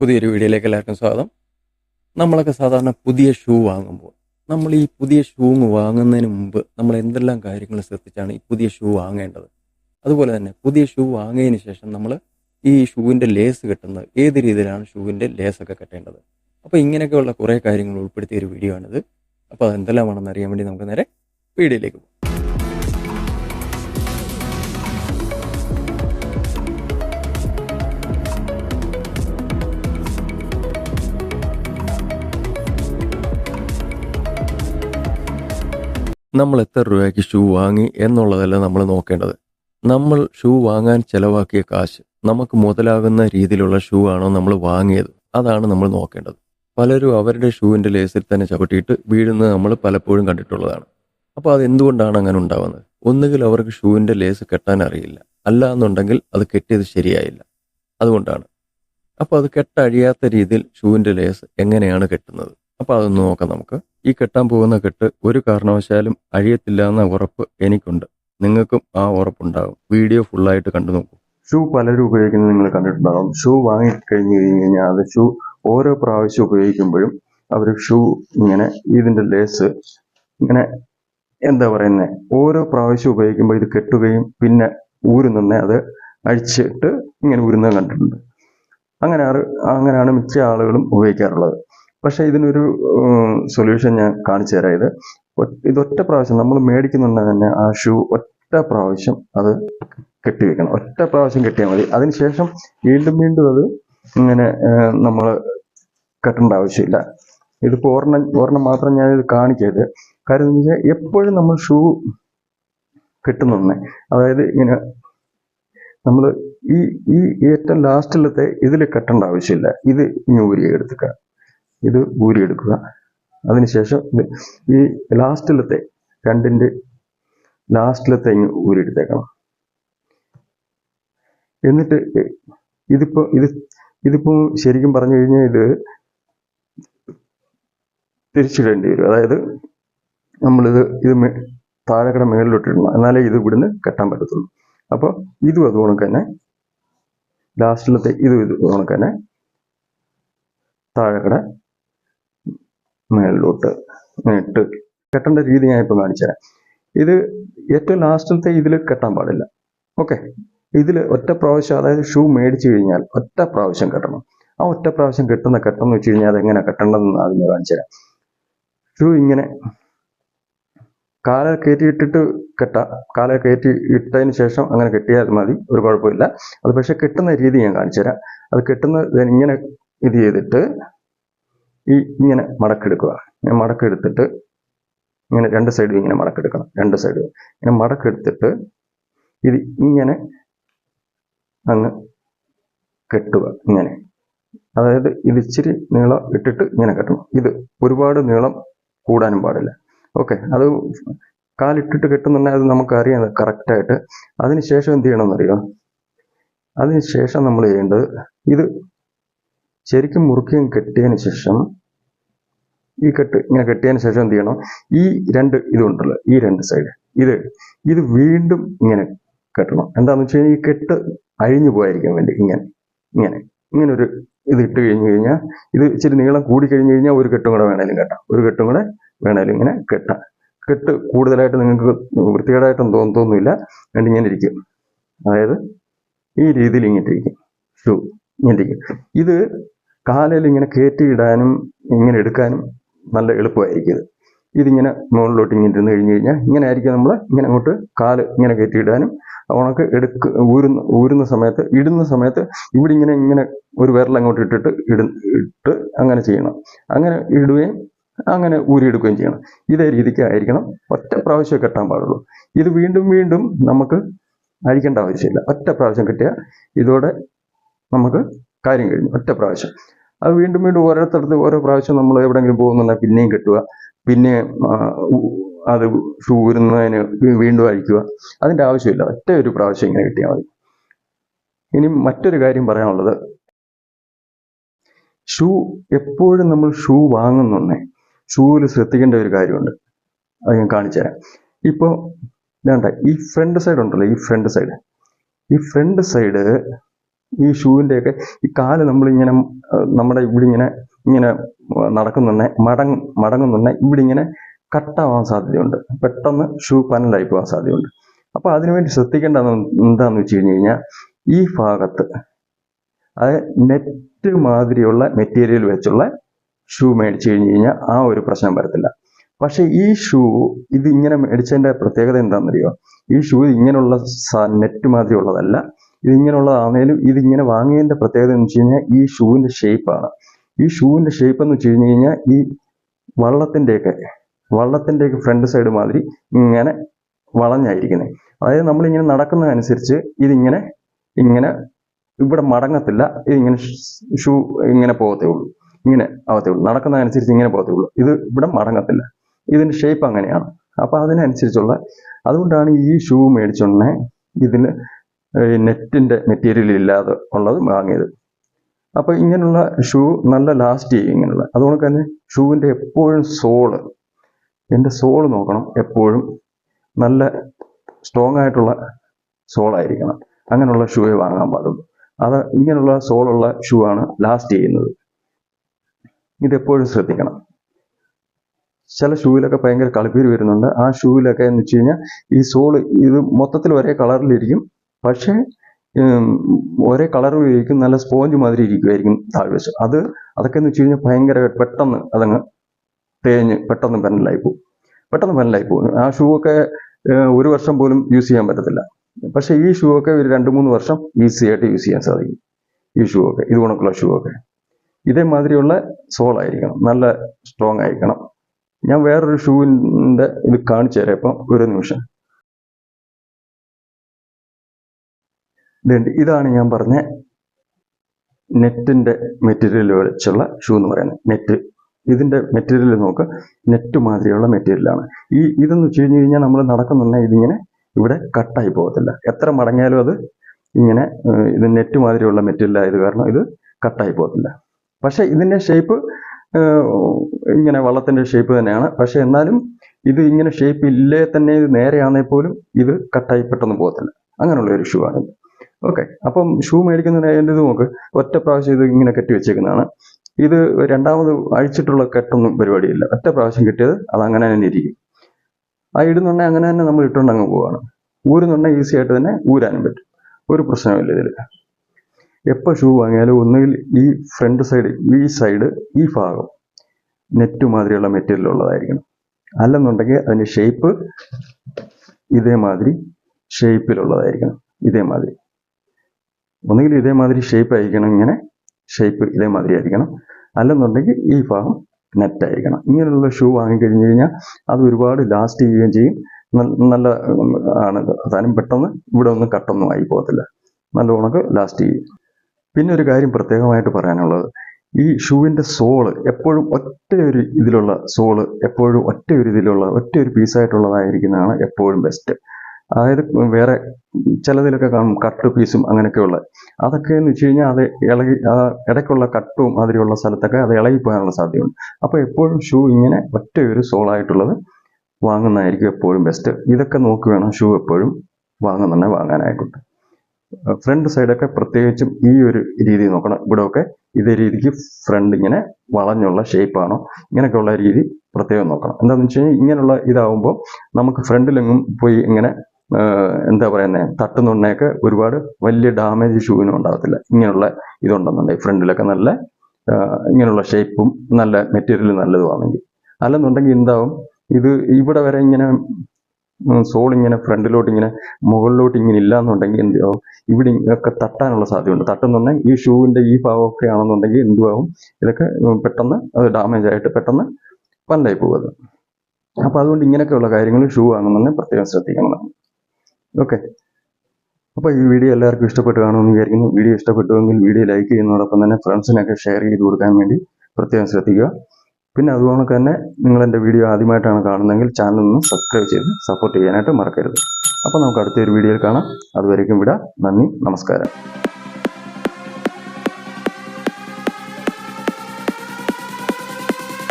പുതിയൊരു വീഡിയോയിലേക്ക് എല്ലാവർക്കും സ്വാഗതം. നമ്മളൊക്കെ സാധാരണ പുതിയ ഷൂ വാങ്ങുമ്പോൾ നമ്മൾ ഈ പുതിയ ഷൂ വാങ്ങുന്നതിന് മുമ്പ് നമ്മൾ എന്തെല്ലാം കാര്യങ്ങൾ ശ്രദ്ധിച്ചാണ് ഈ പുതിയ ഷൂ വാങ്ങേണ്ടത്? അതുപോലെ തന്നെ പുതിയ ഷൂ വാങ്ങിയതിന് ശേഷം നമ്മൾ ഈ ഷൂവിന്റെ ലേസ് കെട്ടുന്നത് ഏത് രീതിയിലാണ് ഷൂവിന്റെ ലേസൊക്കെ കെട്ടേണ്ടത്? അപ്പോൾ ഇങ്ങനെയൊക്കെയുള്ള കുറേ കാര്യങ്ങൾ ഉൾപ്പെടുത്തിയ ഒരു വീഡിയോ ആണിത്. അപ്പോൾ അതെന്തെല്ലാമാണെന്ന് അറിയാൻ വേണ്ടി നമുക്ക് നേരെ വീഡിയോയിലേക്ക് പോകാം. നമ്മൾ എത്ര രൂപയ്ക്ക് ഷൂ വാങ്ങി എന്നുള്ളതല്ല നമ്മൾ നോക്കേണ്ടത്. നമ്മൾ ഷൂ വാങ്ങാൻ ചിലവാക്കിയ കാശ് നമുക്ക് മുതലാകുന്ന രീതിയിലുള്ള ഷൂ ആണോ നമ്മൾ വാങ്ങിയത്? അതാണ് നമ്മൾ നോക്കേണ്ടത്. പലരും അവരുടെ ഷൂവിന്റെ ലേസിൽ തന്നെ ചവിട്ടിയിട്ട് വീഴുന്നത് നമ്മൾ പലപ്പോഴും കണ്ടിട്ടുള്ളതാണ്. അപ്പോൾ അത് എന്തുകൊണ്ടാണ് അങ്ങനെ ഉണ്ടാവുന്നത്? ഒന്നുകിൽ അവർക്ക് ഷൂവിന്റെ ലേസ് കെട്ടാൻ അറിയില്ല. അല്ല എന്നുണ്ടെങ്കിൽ അത് കെട്ടിയത് ശരിയായില്ല. അതുകൊണ്ടാണ്. അപ്പോൾ അത് കെട്ടഴിയാത്ത രീതിയിൽ ഷൂവിന്റെ ലേസ് എങ്ങനെയാണ് കെട്ടുന്നത്? അപ്പോൾ അതൊന്ന് നോക്കാം നമുക്ക്. ഈ കെട്ടാൻ പോകുന്ന കെട്ട് ഒരു കാരണവശാലും അഴിയത്തില്ല എന്ന ഉറപ്പ് എനിക്കുണ്ട്. നിങ്ങൾക്കും ആ ഉറപ്പുണ്ടാകും. വീഡിയോ ഫുള്ളായിട്ട് കണ്ടു നോക്കൂ. ഷൂ പലരും ഉപയോഗിക്കുന്നത് നിങ്ങൾ കണ്ടിട്ടുണ്ടാകും. ഷൂ വാങ്ങി കഴിഞ്ഞ് കഴിഞ്ഞ് കഴിഞ്ഞാൽ അത് ഷൂ ഓരോ പ്രാവശ്യം ഉപയോഗിക്കുമ്പോഴും അവർ ഷൂ ഇങ്ങനെ ഇതിന്റെ ലേസ് ഇങ്ങനെ എന്താ പറയുന്നത് ഓരോ പ്രാവശ്യം ഉപയോഗിക്കുമ്പോൾ ഇത് കെട്ടുകയും പിന്നെ ഊരുന്നെ അത് അഴിച്ചിട്ട് ഇങ്ങനെ ഊരുന്നത് കണ്ടിട്ടുണ്ട്. അങ്ങനെ അങ്ങനെയാണ് മിക്ക ആളുകളും ഉപയോഗിക്കാറുള്ളത്. പക്ഷെ ഇതിനൊരു സൊല്യൂഷൻ ഞാൻ കാണിച്ചു തരാം. ഇത് ഇതൊറ്റ പ്രാവശ്യം നമ്മൾ മേടിക്കുന്നുണ്ടെങ്കിൽ തന്നെ ആ ഷൂ ഒറ്റ പ്രാവശ്യം അത് കെട്ടിവെക്കണം. ഒറ്റ പ്രാവശ്യം കെട്ടിയാൽ മതി. അതിനുശേഷം വീണ്ടും വീണ്ടും അത് ഇങ്ങനെ നമ്മൾ കെട്ടേണ്ട ആവശ്യമില്ല. ഇതിപ്പോൾ ഒരെണ്ണം ഒരെണ്ണം മാത്രം ഞാൻ ഇത് കാണിക്കരുത്. കാര്യം എന്ന് വെച്ചാൽ എപ്പോഴും നമ്മൾ ഷൂ കെട്ടുന്നുണ്ടേ അതായത് ഇങ്ങനെ നമ്മൾ ഈ ഈ ഏറ്റവും ലാസ്റ്റിലത്തെ ഇതിൽ കെട്ടേണ്ട ആവശ്യമില്ല. ഇത് ഇങ്ങനെ ഊരി എടുത്തുക ഇത് ഊരിയെടുക്കുക. അതിനുശേഷം ഈ ലാസ്റ്റിലത്തെ രണ്ടിന്റെ ലാസ്റ്റിലത്തെ ഇങ്ങ് ഊരിയെടുത്തേക്കണം. എന്നിട്ട് ഇതിപ്പോ ഇത് ഇതിപ്പോ ശരിക്കും പറഞ്ഞു കഴിഞ്ഞാൽ ഇത് തിരിച്ചിടേണ്ടി വരും. അതായത് നമ്മളിത് ഇത് താഴെക്കട മേളിലോട്ടിടണം. എന്നാലേ ഇത് ഇവിടുന്ന് കെട്ടാൻ പറ്റത്തുള്ളൂ. അപ്പോൾ ഇതും അത് കണക്ക് തന്നെ ലാസ്റ്റിലത്തെ ഇതും ഇത് കണക്ക് തന്നെ താഴെക്കട മേളിലോട്ട് ഇട്ട് കെട്ടേണ്ട രീതി ഞാൻ ഇപ്പം കാണിച്ചുതരാം. ഇത് ഏറ്റവും ലാസ്റ്റിലത്തെ ഇതിൽ കെട്ടാൻ പാടില്ല. ഓക്കെ. ഇതിൽ ഒറ്റ പ്രാവശ്യം അതായത് ഷൂ മേടിച്ചു കഴിഞ്ഞാൽ ഒറ്റ പ്രാവശ്യം കെട്ടണം. ആ ഒറ്റ പ്രാവശ്യം കെട്ടുന്ന കെട്ടെന്ന് വെച്ച് കഴിഞ്ഞാൽ എങ്ങനെ കെട്ടണമെന്ന് ആദ്യം ഞാൻ കാണിച്ചുതരാം. ഷൂ ഇങ്ങനെ കാല കയറ്റി ഇട്ടിട്ട് കെട്ടാം. കാല കയറ്റി ഇട്ടതിന് ശേഷം അങ്ങനെ കെട്ടിയാൽ മതി ഒരു കുഴപ്പമില്ല. അത് പക്ഷെ കെട്ടുന്ന രീതി ഞാൻ കാണിച്ചു തരാം അത് കെട്ടുന്ന ഇങ്ങനെ ഇത് ചെയ്തിട്ട് ഈ ഇങ്ങനെ മടക്കെടുക്കുക. ഇങ്ങനെ മടക്കെടുത്തിട്ട് ഇങ്ങനെ രണ്ട് സൈഡും ഇങ്ങനെ മടക്കെടുക്കണം. രണ്ട് സൈഡ് ഇങ്ങനെ മടക്കെടുത്തിട്ട് ഇത് ഇങ്ങനെ അങ്ങ് കെട്ടുക. ഇങ്ങനെ. അതായത് ഇത് ഇച്ചിരി നീളം ഇട്ടിട്ട് ഇങ്ങനെ കെട്ടണം. ഇത് ഒരുപാട് നീളം കൂടാനും പാടില്ല. ഓക്കെ. അത് കാലിട്ടിട്ട് കെട്ടുന്നുണ്ടെങ്കിൽ അത് നമുക്കറിയാം കറക്റ്റായിട്ട് അതിനുശേഷം എന്ത് ചെയ്യണമെന്നറിയോ? അതിനുശേഷം നമ്മൾ ചെയ്യേണ്ടത് ഇത് ശരിക്കും മുറുക്കിയും കെട്ടിയതിന് ശേഷം ഈ കെട്ട് ഇങ്ങനെ കെട്ടിയതിന് ശേഷം എന്ത് ചെയ്യണം? ഈ രണ്ട് ഇതുണ്ടല്ലോ ഈ രണ്ട് സൈഡ് ഇത് ഇത് വീണ്ടും ഇങ്ങനെ കെട്ടണം. എന്താന്ന് വെച്ച് കഴിഞ്ഞാൽ ഈ കെട്ട് അഴിഞ്ഞു പോയായിരിക്കാൻ വേണ്ടി ഇങ്ങനെ ഇങ്ങനെ ഇങ്ങനെ ഒരു ഇത് ഇട്ട് കഴിഞ്ഞു കഴിഞ്ഞാൽ ഇത് ഇച്ചിരി നീളം കൂടി കഴിഞ്ഞു കഴിഞ്ഞാൽ ഒരു കെട്ടും കൂടെ വേണേലും കെട്ടാം. ഒരു കെട്ടും കൂടെ വേണേലും ഇങ്ങനെ കെട്ടാം. കെട്ട് കൂടുതലായിട്ട് നിങ്ങൾക്ക് വൃത്തികേടായിട്ടൊന്നും തോന്നുന്നില്ല. വേണ്ടി ഇങ്ങനെ ഇരിക്കും. അതായത് ഈ രീതിയിൽ ഇങ്ങനെ ഇരിക്കും ഷൂ ഇങ്ങനെ ഇരിക്കും. ഇത് കാലിൽ ഇങ്ങനെ കയറ്റിയിടാനും ഇങ്ങനെ എടുക്കാനും നല്ല എളുപ്പമായിരിക്കും. ഇത് ഇതിങ്ങനെ മുകളിലോട്ട് ഇങ്ങനെ ഇരുന്ന് കഴിഞ്ഞ് കഴിഞ്ഞാൽ ഇങ്ങനെ ആയിരിക്കും നമ്മൾ ഇങ്ങനെ അങ്ങോട്ട് കാൽ ഇങ്ങനെ കയറ്റിയിടാനും ഉണക്ക് എടുക്ക ഊരുന്ന ഊരുന്ന സമയത്ത് ഇടുന്ന സമയത്ത് ഇവിടെ ഇങ്ങനെ ഇങ്ങനെ ഒരു വിരൽ അങ്ങോട്ട് ഇട്ടിട്ട് ഇട ഇട്ട് അങ്ങനെ ചെയ്യണം. അങ്ങനെ ഇടുകയും അങ്ങനെ ഊരിയെടുക്കുകയും ചെയ്യണം. ഇതേ രീതിക്ക് ആയിരിക്കണം. ഒറ്റ പ്രാവശ്യം കെട്ടാൻ പാടുള്ളൂ. ഇത് വീണ്ടും വീണ്ടും നമുക്ക് അഴിക്കേണ്ട ആവശ്യമില്ല. ഒറ്റ പ്രാവശ്യം കിട്ടിയാൽ ഇതോടെ നമുക്ക് കാര്യം കഴിഞ്ഞു ഒറ്റ പ്രാവശ്യം. അത് വീണ്ടും വീണ്ടും ഓരോരുത്തർക്ക് ഓരോ പ്രാവശ്യം നമ്മൾ എവിടെയെങ്കിലും പോകുന്നുണ്ടെങ്കിൽ പിന്നെയും കെട്ടുക പിന്നെ അത് ഷൂ ഊരുന്നതിന് വീണ്ടും അഴിക്കുക അതിന്റെ ആവശ്യമില്ല. ഒറ്റ ഒരു പ്രാവശ്യം ഇങ്ങനെ കിട്ടിയാൽ മതി. ഇനി മറ്റൊരു കാര്യം പറയാനുള്ളത്. ഷൂ എപ്പോഴും നമ്മൾ ഷൂ വാങ്ങുന്നുണ്ടേ ഷൂവിൽ ശ്രദ്ധിക്കേണ്ട ഒരു കാര്യമുണ്ട്. അത് ഞാൻ കാണിച്ചു തരാം. ഇപ്പോൾ വേണ്ട ഈ ഫ്രണ്ട് സൈഡ് ഉണ്ടല്ലോ ഈ ഫ്രണ്ട് സൈഡ്. ഈ ഫ്രണ്ട് സൈഡ് ഈ ഷൂവിന്റെയൊക്കെ ഈ കാൽ നമ്മളിങ്ങനെ നമ്മുടെ ഇവിടെ ഇങ്ങനെ ഇങ്ങനെ നടക്കുന്നുണ്ടെ മടങ്ങും മടങ്ങുന്നുണ്ടെ ഇവിടെ ഇങ്ങനെ കട്ടാവാൻ സാധ്യതയുണ്ട്. പെട്ടെന്ന് ഷൂ പനലായി പോകാൻ സാധ്യതയുണ്ട്. അപ്പോൾ അതിനുവേണ്ടി ശ്രദ്ധിക്കേണ്ട എന്താണെന്ന് വെച്ച് കഴിഞ്ഞ് കഴിഞ്ഞാൽ ഈ ഭാഗത്ത് അത് നെറ്റ് മാതിരിയുള്ള മെറ്റീരിയൽ വെച്ചുള്ള ഷൂ മേടിച്ചു കഴിഞ്ഞ് കഴിഞ്ഞാൽ ആ ഒരു പ്രശ്നം വരത്തില്ല. പക്ഷെ ഈ ഷൂ ഇത് ഇങ്ങനെ മേടിച്ചതിന്റെ പ്രത്യേകത എന്താണെന്നറിയോ ഈ ഷൂ ഇങ്ങനെയുള്ള നെറ്റ് മാതിരി ഉള്ളതല്ല ഇത് ഇങ്ങനെയുള്ളതാണേലും ഇതിങ്ങനെ വാങ്ങിയതിന്റെ പ്രത്യേകത എന്ന് വെച്ച് കഴിഞ്ഞാൽ ഈ ഷൂവിന്റെ ഷേപ്പാണ്. ഈ ഷൂവിന്റെ ഷേപ്പ് എന്ന് വെച്ച് കഴിഞ്ഞ് കഴിഞ്ഞാൽ ഈ വള്ളത്തിന്റെയൊക്കെ വള്ളത്തിന്റെയൊക്കെ ഫ്രണ്ട് സൈഡ് മാതിരി ഇങ്ങനെ വളഞ്ഞായിരിക്കുന്നത് അതായത് നമ്മളിങ്ങനെ നടക്കുന്നതനുസരിച്ച് ഇതിങ്ങനെ ഇങ്ങനെ ഇവിടെ മടങ്ങത്തില്ല ഇതിങ്ങനെ ഷൂ ഇങ്ങനെ പോകത്തേ ഉള്ളൂ. ഇങ്ങനെ ആവത്തേ ഉള്ളൂ. നടക്കുന്നതനുസരിച്ച് ഇങ്ങനെ പോകത്തേ ഉള്ളൂ. ഇത് ഇവിടെ മടങ്ങത്തില്ല. ഇതിന്റെ ഷേപ്പ് അങ്ങനെയാണ്. അപ്പോൾ അതിനനുസരിച്ചുള്ള അതുകൊണ്ടാണ് ഈ ഷൂ മേടിച്ചോണ്ടേ ഇതിന് നെറ്റിന്റെ മെറ്റീരിയൽ ഇല്ലാതെ ഉള്ളത് വാങ്ങിയത്. അപ്പോൾ ഇങ്ങനെയുള്ള ഷൂ നല്ല ലാസ്റ്റ് ചെയ്യും ഇങ്ങനെയുള്ള അതുകൊണ്ട് തന്നെ ഷൂവിന്റെ എപ്പോഴും സോൾ എന്റെ സോൾ നോക്കണം എപ്പോഴും. നല്ല സ്ട്രോങ് ആയിട്ടുള്ള സോളായിരിക്കണം അങ്ങനെയുള്ള ഷൂവേ വാങ്ങാൻ പാടുള്ളൂ. അത് ഇങ്ങനെയുള്ള സോളുള്ള ഷൂ ആണ് ലാസ്റ്റ് ചെയ്യുന്നത്. ഇതെപ്പോഴും ശ്രദ്ധിക്കണം. ചില ഷൂവിലൊക്കെ ഭയങ്കര കളിപ്പീര് വരുന്നുണ്ട്. ആ ഷൂവിലൊക്കെ എന്ന് വെച്ച് കഴിഞ്ഞാൽ ഈ സോൾ ഇത് മൊത്തത്തിൽ ഒരേ കളറിലിരിക്കും പക്ഷേ ഒരേ കളർ ഉപയോഗിക്കും നല്ല സ്പോഞ്ച് മാതിരി ഇരിക്കുമായിരിക്കും താഴ്വശം അത് അതൊക്കെ എന്ന് വെച്ച് കഴിഞ്ഞാൽ ഭയങ്കര പെട്ടെന്ന് അതങ്ങ് തേഞ്ഞ് പെട്ടെന്ന് പെനലായി പോകും. പെട്ടെന്ന് പെനലായി പോകും. ആ ഷൂ ഒക്കെ ഒരു വർഷം പോലും യൂസ് ചെയ്യാൻ പറ്റത്തില്ല. പക്ഷെ ഈ ഷൂ ഒക്കെ ഒരു രണ്ട് മൂന്ന് വർഷം ഈസി ആയിട്ട് യൂസ് ചെയ്യാൻ സാധിക്കും. ഈ ഷൂ ഒക്കെ ഇത് കണക്കുള്ള ഷൂ ഒക്കെ. ഇതേമാതിരിയുള്ള സോൾ ആയിരിക്കണം. നല്ല സ്ട്രോങ് ആയിരിക്കണം. ഞാൻ വേറൊരു ഷൂവിന്റെ ഇത് കാണിച്ചു തരാം ഇപ്പം ഒരു നിമിഷം. ഇതുണ്ട്. ഇതാണ് ഞാൻ പറഞ്ഞ നെറ്റിന്റെ മെറ്റീരിയൽ വെച്ചുള്ള ഷൂ എന്ന് പറയുന്നത്. നെറ്റ്. ഇതിന്റെ മെറ്റീരിയൽ നോക്ക്. നെറ്റ് മാതിരിയുള്ള മെറ്റീരിയലാണ് ഈ ഇതെന്ന് വെച്ച് കഴിഞ്ഞ് കഴിഞ്ഞാൽ നമ്മൾ നടക്കുന്നുണ്ടെങ്കിൽ ഇതിങ്ങനെ ഇവിടെ കട്ടായി പോകത്തില്ല. എത്ര മടങ്ങിയാലും അത് ഇങ്ങനെ ഇത് നെറ്റ് മാതിരിയുള്ള മെറ്റീരിയൽ ആയത് കാരണം ഇത് കട്ടായി പോകത്തില്ല. പക്ഷെ ഇതിന്റെ ഷേപ്പ് ഇങ്ങനെ വള്ളത്തിന്റെ ഷേപ്പ് തന്നെയാണ്. പക്ഷെ എന്നാലും ഇത് ഇങ്ങനെ ഷേപ്പ് ഇല്ലേ തന്നെ ഇത് നേരെയാണെങ്കിൽ പോലും ഇത് കട്ടായി പെട്ടെന്ന് പോകത്തില്ല. അങ്ങനെയുള്ള ഒരു ഷൂ ആണ് ഓക്കെ അപ്പം ഷൂ മേടിക്കുന്നതിന് അതിന്റെ ഇത് നോക്ക്. ഒറ്റ പ്രാവശ്യം ഇത് ഇങ്ങനെ കെട്ടി വെച്ചേക്കുന്നതാണ്. ഇത് രണ്ടാമത് അഴിച്ചിട്ടുള്ള കെട്ടൊന്നും പരിപാടിയില്ല. ഒറ്റ പ്രാവശ്യം കിട്ടിയത് അത് അങ്ങനെ തന്നെ ഇരിക്കും. ആ ഇടുന്നുണ്ടെങ്കിൽ അങ്ങനെ തന്നെ നമ്മൾ ഇട്ടുകൊണ്ട് അങ്ങ് പോവാണ്. ഊരുന്നുണ്ടെങ്കിൽ ഈസി ആയിട്ട് തന്നെ ഊരാനും പറ്റും. ഒരു പ്രശ്നമില്ല ഇതിൽ എപ്പോൾ ഷൂ വാങ്ങിയാലും ഒന്നുകിൽ ഈ ഫ്രണ്ട് സൈഡ് ഈ സൈഡ് ഈ ഭാഗം നെറ്റ് മാതിരിയുള്ള മെറ്റീരിയൽ ഉള്ളതായിരിക്കണം. അല്ലെന്നുണ്ടെങ്കിൽ അതിന്റെ ഷേപ്പ് ഇതേമാതിരി ഷേപ്പിലുള്ളതായിരിക്കണം ഇതേമാതിരി. ഒന്നുകിൽ ഇതേമാതിരി ഷേപ്പ് ആയിരിക്കണം ഇങ്ങനെ ഷേപ്പ് ഇതേമാതിരി ആയിരിക്കണം. അല്ലെന്നുണ്ടെങ്കിൽ ഈ ഭാഗം നെറ്റ് ആയിരിക്കണം. ഇങ്ങനെയുള്ള ഷൂ വാങ്ങിക്കഴിഞ്ഞ് കഴിഞ്ഞാൽ അത് ഒരുപാട് ലാസ്റ്റ് ചെയ്യുകയും ചെയ്യും. നല്ല ആണ് അതാനും പെട്ടെന്ന് ഇവിടെ ഒന്നും കട്ടൊന്നും ആയി പോകത്തില്ല. നല്ല ഉണക്ക് ലാസ്റ്റ് ചെയ്യും. പിന്നെ ഒരു കാര്യം പ്രത്യേകമായിട്ട് പറയാനുള്ളത്. ഈ ഷൂവിന്റെ സോൾ എപ്പോഴും ഒറ്റ ഒരു ഇതിലുള്ള സോൾ എപ്പോഴും ഒറ്റ ഒരു ഇതിലുള്ള ഒറ്റ ഒരു പീസായിട്ടുള്ളതായിരിക്കുന്നതാണ് എപ്പോഴും ബെസ്റ്റ് അതായത് വേറെ ചിലതിലൊക്കെ കാണും കട്ട് പീസും അങ്ങനെയൊക്കെയുള്ള. അതൊക്കെ എന്ന് വെച്ച് കഴിഞ്ഞാൽ അത് ഇളകി ഇടയ്ക്കുള്ള കട്ടും അതിലുള്ള സ്ഥലത്തൊക്കെ അത് ഇളകി പോകാനുള്ള സാധ്യതയുണ്ട്. അപ്പോൾ എപ്പോഴും ഷൂ ഇങ്ങനെ ഒറ്റ ഒരു സോളായിട്ടുള്ളത് വാങ്ങുന്നതായിരിക്കും എപ്പോഴും ബെസ്റ്റ് ഇതൊക്കെ നോക്കി വേണം ഷൂ എപ്പോഴും വാങ്ങുന്നുണ്ടെ വാങ്ങാനായിക്കോട്ടെ. ഫ്രണ്ട് സൈഡൊക്കെ പ്രത്യേകിച്ചും ഈ ഒരു രീതി നോക്കണം. ഇവിടെയൊക്കെ ഇതേ രീതിക്ക് ഫ്രണ്ട് ഇങ്ങനെ വളഞ്ഞുള്ള ഷേപ്പാണോ ഇങ്ങനെയൊക്കെയുള്ള രീതി പ്രത്യേകം നോക്കണം. എന്താണെന്ന് വെച്ച് കഴിഞ്ഞാൽ ഇങ്ങനെയുള്ള ഇതാവുമ്പോൾ നമുക്ക് ഫ്രണ്ടിലെങ്ങും പോയി ഇങ്ങനെ എന്താ പറയുന്നത് തട്ടുന്നുണ്ടെങ്കിൽ ഒരുപാട് വലിയ ഡാമേജ് ഷൂവിനും ഉണ്ടാകത്തില്ല. ഇങ്ങനെയുള്ള ഇതുണ്ടെന്നുണ്ടെങ്കിൽ ഫ്രണ്ടിലൊക്കെ നല്ല ഇങ്ങനെയുള്ള ഷേപ്പും നല്ല മെറ്റീരിയൽ നല്ലതുമാണെങ്കിൽ അല്ലെന്നുണ്ടെങ്കിൽ എന്താവും ഇത് ഇവിടെ വരെ ഇങ്ങനെ സോൾ ഇങ്ങനെ ഫ്രണ്ടിലോട്ട് ഇങ്ങനെ മുകളിലോട്ട് ഇങ്ങനെ ഇല്ല എന്നുണ്ടെങ്കിൽ എന്താവും ഇവിടെ ഒക്കെ തട്ടാനുള്ള സാധ്യതയുണ്ട്. തട്ടുന്നുണ്ടെങ്കിൽ ഈ ഷൂവിന്റെ ഈ ഭാഗമൊക്കെ ആണെന്നുണ്ടെങ്കിൽ എന്തുവാകും ഇതൊക്കെ പെട്ടെന്ന് അത് ഡാമേജ് ആയിട്ട് പെട്ടെന്ന് പല്ലായി പോകുന്നത് അത്. അപ്പൊ അതുകൊണ്ട് ഇങ്ങനെയൊക്കെയുള്ള കാര്യങ്ങൾ ഷൂ വാങ്ങുന്നുണ്ടെങ്കിൽ പ്രത്യേകം ശ്രദ്ധിക്കണം. ഓക്കെ. അപ്പോൾ ഈ വീഡിയോ എല്ലാവർക്കും ഇഷ്ടപ്പെട്ട് കാണുമെന്ന് വിചാരിക്കുന്നു. വീഡിയോ ഇഷ്ടപ്പെട്ടുവെങ്കിൽ വീഡിയോ ലൈക്ക് ചെയ്യുന്നതോടൊപ്പം തന്നെ ഫ്രണ്ട്സിനൊക്കെ ഷെയർ ചെയ്ത് കൊടുക്കാൻ വേണ്ടി പ്രത്യേകം ശ്രദ്ധിക്കുക. പിന്നെ അതുപോലെ തന്നെ നിങ്ങൾ എന്റെ വീഡിയോ ആദ്യമായിട്ടാണ് കാണുന്നതെങ്കിൽ ചാനൽ ഒന്ന് സബ്സ്ക്രൈബ് ചെയ്ത് സപ്പോർട്ട് ചെയ്യാനായിട്ട് മറക്കരുത്. അപ്പോൾ നമുക്ക് അടുത്തൊരു വീഡിയോയിൽ കാണാം. അതുവരേക്കും വിടാം. നന്ദി. നമസ്കാരം.